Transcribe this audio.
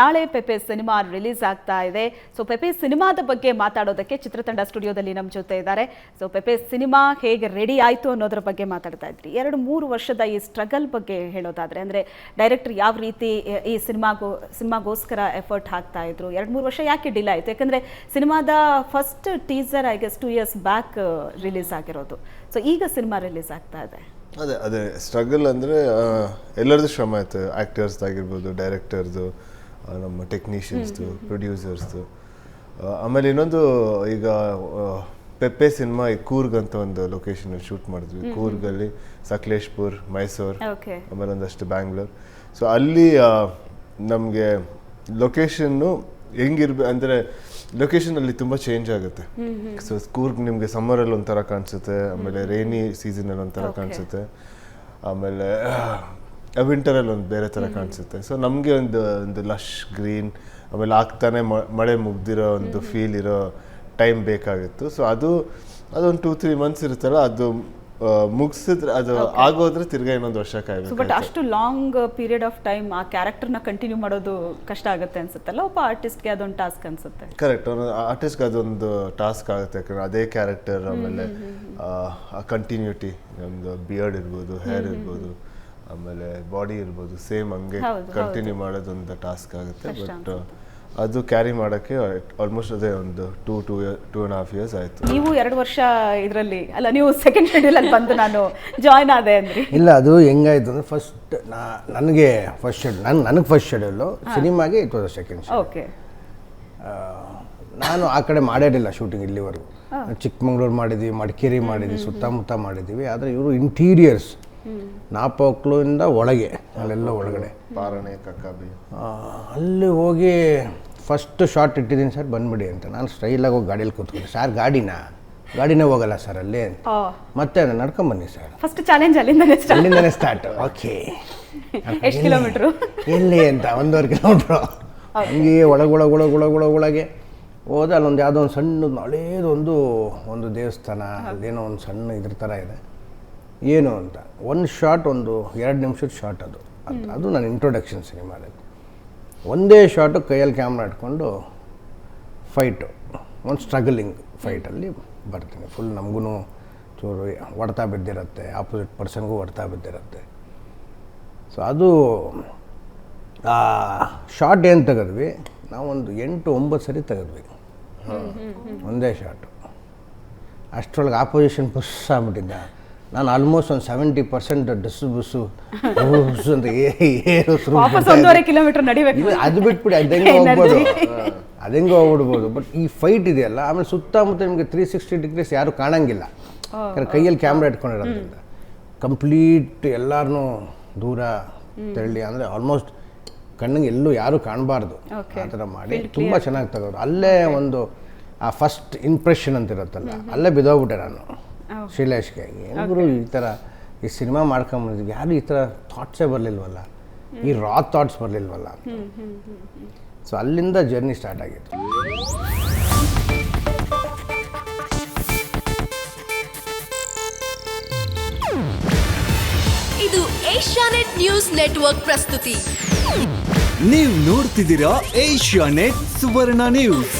ನಾಳೆ ಪೆಪೆ cinema release ಆಗ್ತಾ ಇದೆ. ಸೊ, ಪೆಪೆ ಸಿನಿಮಾದ ಬಗ್ಗೆ ಮಾತಾಡೋದಕ್ಕೆ ಚಿತ್ರತಂಡ ಸ್ಟುಡಿಯೋದಲ್ಲಿ ನಮ್ಮ ಜೊತೆ ಇದ್ದಾರೆ. ಸೊ, ಪೆಪೆ ಸಿನಿಮಾ ಹೇಗೆ ರೆಡಿ ಆಯಿತು ಅನ್ನೋದ್ರ ಬಗ್ಗೆ ಮಾತಾಡ್ತಾ ಇದ್ರಿ. ಎರಡು ಮೂರು ವರ್ಷದ ಈ ಸ್ಟ್ರಗಲ್ ಬಗ್ಗೆ ಹೇಳೋದಾದ್ರೆ, ಅಂದರೆ ಡೈರೆಕ್ಟರ್ ಯಾವ ರೀತಿ ಈ ಸಿನಿಮಾಗೋ, ಸಿನಿಮಾಗೋಸ್ಕರ ಎಫರ್ಟ್ ಹಾಕ್ತಾ ಇದ್ರು. ಎರಡು ಮೂರು ವರ್ಷ ಯಾಕೆ ಡಿಲೇ ಆಯಿತು? ಯಾಕಂದರೆ ಸಿನಿಮಾದ first teaser, I guess two years back release ಆಗಿರೋದು. ಸೊ, ಈಗ ಸಿನಿಮಾ ರಿಲೀಸ್ ಆಗ್ತಾ ಇದೆ. ಅದೇ ಅದೇ, ಸ್ಟ್ರಗಲ್ ಅಂದರೆ ಎಲ್ಲರದ್ದು ಶ್ರಮ ಆಯಿತು ಆ್ಯಕ್ಟರ್ಸ್ದಾಗಿರ್ಬೋದು ಡೈರೆಕ್ಟರ್ದು ನಮ್ಮ ಟೆಕ್ನಿಷಿಯನ್ಸ್ದು ಪ್ರೊಡ್ಯೂಸರ್ಸ್ದು ಆಮೇಲೆ ಇನ್ನೊಂದು ಈಗ ಪೆಪ್ಪೆ ಸಿನಿಮಾ ಈ ಕೂರ್ಗ್ ಅಂತ ಒಂದು ಲೊಕೇಶನ್ ಶೂಟ್ ಮಾಡಿದ್ವಿ. ಕೂರ್ಗಲ್ಲಿ ಸಕಲೇಶ್ಪುರ್ ಮೈಸೂರು ಆಮೇಲೆ ಒಂದಷ್ಟು ಬ್ಯಾಂಗ್ಳೂರ್ ಸೊ ಅಲ್ಲಿ ನಮಗೆ ಲೊಕೇಶನ್ನು ಹೆಂಗಿರ್ಬೇ ಅಂದರೆ ಲೊಕೇಶನ್ ಅಲ್ಲಿ ತುಂಬ ಚೇಂಜ್ ಆಗುತ್ತೆ. ಸೊ ಕೂರ್ಗ್ ನಿಮಗೆ ಸಮ್ಮರಲ್ಲಿ ಒಂಥರ ಕಾಣಿಸುತ್ತೆ ಆಮೇಲೆ ರೈನಿ ಸೀಸನಲ್ಲಿ ಒಂಥರ. ಕಾಣಿಸುತ್ತೆ. ಆಮೇಲೆ ವಿಂಟರಲ್ಲಿ ಒಂದು ಬೇರೆ ಥರ ಕಾಣಿಸುತ್ತೆ. ಸೊ ನಮಗೆ ಒಂದು ಒಂದು ಲಶ್ ಗ್ರೀನ್ ಆಮೇಲೆ ಆಗ್ತಾನೆ ಮಳೆ ಮುಗ್ದಿರೋ ಒಂದು ಫೀಲ್ ಇರೋ ಟೈಮ್ ಬೇಕಾಗಿತ್ತು. ಸೊ ಅದು ಅದೊಂದು ಟೂ ತ್ರೀ ಮಂತ್ಸ್ ಇರುತ್ತಲ್ಲ ಅದು ಮುಗಿಸಿದ್ರೆ ಅದು ಆಗೋದ್ರೆ ತಿರ್ಗಾ ಇನ್ನೊಂದು ವರ್ಷ ಕಾಯಬೇಕು ಬಟ್ ಅಷ್ಟು ಲಾಂಗ್ ಪೀರಿಯಡ್ ಆಫ್ ಟೈಮ್ ಆ ಕ್ಯಾರೆಕ್ಟರ್ನ ಕಂಟಿನ್ಯೂ ಮಾಡೋದು ಕಷ್ಟ ಆಗುತ್ತೆ ಅನ್ಸುತ್ತಲ್ಲ? ಒಬ್ಬ ಆರ್ಟಿಸ್ಟ್ಗೆ ಅದೊಂದು ಟಾಸ್ಕ್ ಅನ್ಸುತ್ತೆ? ಕರೆಕ್ಟ್ ಆರ್ಟಿಸ್ಟ್ಗೆ ಅದೊಂದು ಟಾಸ್ಕ್ ಆಗುತ್ತೆ. ಯಾಕಂದ್ರೆ ಅದೇ ಕ್ಯಾರೆಕ್ಟರ್ ಆಮೇಲೆ ಕಂಟಿನ್ಯೂಟಿ ಒಂದು ಬಿಯರ್ಡ್ ಇರ್ಬೋದು ಹೇರ್ ಇರ್ಬೋದು. ಆಮೇಲೆ ಬಾಡಿ ಇರ್ಬೋದು ಸೇಮ್ ಹಂಗೆ ಕಂಟಿನ್ಯೂ ಮಾಡೋದೊಂದು ಟಾಸ್ಕ್ ಆಗುತ್ತೆ ಬಟ್ ಅದು ಕ್ಯಾರಿ ಮಾಡೋಕ್ಕೆ ಆಲ್ಮೋಸ್ಟ್ ಅದೇ ಒಂದು two two two and half years ಆಯಿತು. ನೀವು ಎರಡು ವರ್ಷ ಇದರಲ್ಲಿ ಅಲ್ಲ ನೀವು ಸೆಕೆಂಡ್ ಶೆಡ್ಯೂಲಲ್ಲಿ ಬಂದು ನಾನು ಜಾಯ್ನ್ ಆದೆ ಅಂದ್ರಿ. ಇಲ್ಲ ಅದು ಹೆಂಗಾಯ್ತು ಅಂದರೆ ಫಸ್ಟ್ ನಾ ನನಗೆ ಫಸ್ಟ್ ಶೆಡ್ಯೂಲ್ ನನ್ ನನಗೆ ಫಸ್ಟ್ ಶೆಡ್ಯೂಲು ಸಿನಿಮಾಗೆ ಇಟ್ ವಾಸ್ ಸೆಕೆಂಡ್ ಓಕೆ ನಾನು ಆ ಕಡೆ ಮಾಡಿರಲಿಲ್ಲ ಶೂಟಿಂಗ್ ಇಲ್ಲಿವರೆಗೂ. ಚಿಕ್ಕಮಂಗ್ಳೂರು ಮಾಡಿದ್ವಿ ಮಡಿಕೇರಿ ಮಾಡಿದ್ವಿ ಸುತ್ತಮುತ್ತ ಮಾಡಿದ್ದೀವಿ ಆದರೆ ಇವರು ಇಂಟೀರಿಯರ್ಸ್ ನಾಪೋಕ್ಲಿಂದ ಒಳಗೆ ಅಲ್ಲೆಲ್ಲ ಒಳಗಡೆ. ಪಾರಣೆ ಕಕ್ಕಾಬಿ. ಅಲ್ಲಿ ಹೋಗಿ ಫಸ್ಟ್ ಶಾರ್ಟ್ ಇಟ್ಟಿದ್ದೀನಿ ಸರ್ ಬಂದ್ಬಿಡಿ ಅಂತ. ನಾನು ಸ್ಟೈಲಾಗಿ ಹೋಗಿ ಗಾಡಿಯಲ್ಲಿ ಕೂತ್ಕೊಂಡೆ. ಸರ್ ಗಾಡಿನಾ ಗಾಡಿನೇ ಹೋಗಲ್ಲ ಸರ್ ಅಲ್ಲಿ ಅಂತ. ಮತ್ತೆ ನಾನು ನಡ್ಕೊಂಬನ್ನಿ ಸರ್ ಫಸ್ಟ್ ಚಾಲೆಂಜ್ ಅಲ್ಲಿಂದನೇ ಸ್ಟಾರ್ಟ್ ಅಲ್ಲಿಂದನೇ ಸ್ಟಾರ್ಟ್ ಓಕೆ ಎಷ್ಟು ಕಿಲೋಮೀಟ್ರು ಎಲ್ಲಿ ಅಂತ? ಒಂದೂವರೆ ಕಿಲೋಮೀಟ್ರು ಹಂಗೆ ಒಳಗೊಳಗೊಳಗೊಳಗೊಳಗೊಳಗೆ ಒಳಗೆ ಒಳಗೆ ಒಳಗೆ ಒಳಗೆ ಒಳಗೆ ಹೋದ ಅಲ್ಲೊಂದು ಯಾವುದೋ ಒಂದು ಸಣ್ಣದು ಹಳೇದೊಂದು ಒಂದು ದೇವಸ್ಥಾನ ಅದೇನೋ ಒಂದು ಸಣ್ಣ ಇದ್ರ ಥರ ಇದೆ. ಏನು ಅಂತ. ಒಂದು ಶಾಟ್ ಒಂದು ಎರಡು ನಿಮಿಷದ ಶಾಟ್ ಅದು. ಅದು- ನಾನು ನನ್ನ ಇಂಟ್ರೊಡಕ್ಷನ್ ಸಿನಿಮಾದಲ್ಲಿ ಒಂದೇ ಶಾರ್ಟು ಕೈಯಲ್ಲಿ ಕ್ಯಾಮ್ರಾ ಇಟ್ಕೊಂಡು ಫೈಟು ಒಂದು ಸ್ಟ್ರಗಲಿಂಗ್ ಫೈಟಲ್ಲಿ ಬರ್ತೀನಿ. ಫುಲ್ ನಮಗೂ ಚೂರು ಹೊಡ್ತಾ ಬಿದ್ದಿರುತ್ತೆ ಆಪೋಸಿಟ್ ಪರ್ಸನ್ಗೂ ಹೊಡ್ತಾ ಬಿದ್ದಿರುತ್ತೆ. ಸೊ ಅದು ಆ ಶಾರ್ಟ್ ಏನು ತೆಗೆದ್ವಿ? ನಾವೊಂದು ಎಂಟು ಒಂಬತ್ತು ಸರಿ ತೆಗೆದ್ವಿ. ಒಂದೇ ಶಾರ್ಟು ಅಷ್ಟರೊಳಗೆ ಆಪೋಸಿಷನ್ ಪುಸ್ ಆಗ್ಬಿಟ್ಟಿದ್ದ. ನಾನು ಆಲ್ಮೋಸ್ಟ್ ಒಂದು ಸೆವೆಂಟಿ ಪರ್ಸೆಂಟ್ ಡಸ್ಸು ಬಸ್ಸು ಬುಸ್ಸು ಅಂತ ಏ- ಏನು ಶುರು ವಾಪಸ್ ಒಂದೂವರೆ ಕಿಲೋಮೀಟರ್ ನಡಿಬೇಕು. ಅದು ಬಿಟ್ಬಿಡಿ ಅದಂಗೆ ಹೋಗ್ಬೋದು. ಅದಂಗೆ ಹೋಗ್ಬಿಡ್ಬೋದು. ಬಟ್ ಈ ಫೈಟ್ ಇದೆಯಲ್ಲ ಆಮೇಲೆ ಸುತ್ತಮುತ್ತ ನಿಮಗೆ ತ್ರೀ ಸಿಕ್ಸ್ಟಿ ಡಿಗ್ರೀಸ್ ಯಾರು ಕಾಣಂಗಿಲ್ಲ. ಯಾಕಂದ್ರೆ ಕೈಯಲ್ಲಿ ಕ್ಯಾಮ್ರಾ ಇಟ್ಕೊಂಡಿರೋದ್ರಿಂದ. ಕಂಪ್ಲೀಟ್ ಎಲ್ಲಾರನ್ನೂ ದೂರ ತೆರಳಿ ಅಂದರೆ ಆಲ್ಮೋಸ್ಟ್ ಕಣ್ಣಿಗೆ ಎಲ್ಲೂ ಯಾರು ಕಾಣಬಾರ್ದು. ಆ ಥರ ಮಾಡಿ. ತುಂಬ ಚೆನ್ನಾಗಿ ತಗೋದು ಅಲ್ಲೇ ಒಂದು ಆ ಫಸ್ಟ್ ಇಂಪ್ರೆಷನ್ ಅಂತ ಇರುತ್ತಲ್ಲ ಅಲ್ಲೇ ಬಿದ್ದೋಗ್ಬಿಟ್ಟೆ ನಾನು. ಶೈಲೇಶ್ಗೆ. ಏನಾದ್ರು ಈ ಥರ ಈ ಸಿನಿಮಾ ಮಾಡ್ಕೊಂಬಂದಿದ್ವಿ ಯಾರು ಈ ಥರ ಥಾಟ್ಸೇ ಬರಲಿಲ್ವಲ್ಲ? ಈ ರಾ ಥಾಟ್ಸ್ ಬರಲಿಲ್ವಲ್ಲ ಸೊ ಅಲ್ಲಿಂದ ಜರ್ನಿ ಸ್ಟಾರ್ಟ್ ಆಗಿತ್ತು. ಇದು ಏಷ್ಯಾನೆಟ್ ನ್ಯೂಸ್ ನೆಟ್ವರ್ಕ್ ಪ್ರಸ್ತುತಿ. ನೀವು ನೋಡ್ತಿದ್ದೀರಾ ಏಷ್ಯಾನೆಟ್ ಸುವರ್ಣ ನ್ಯೂಸ್.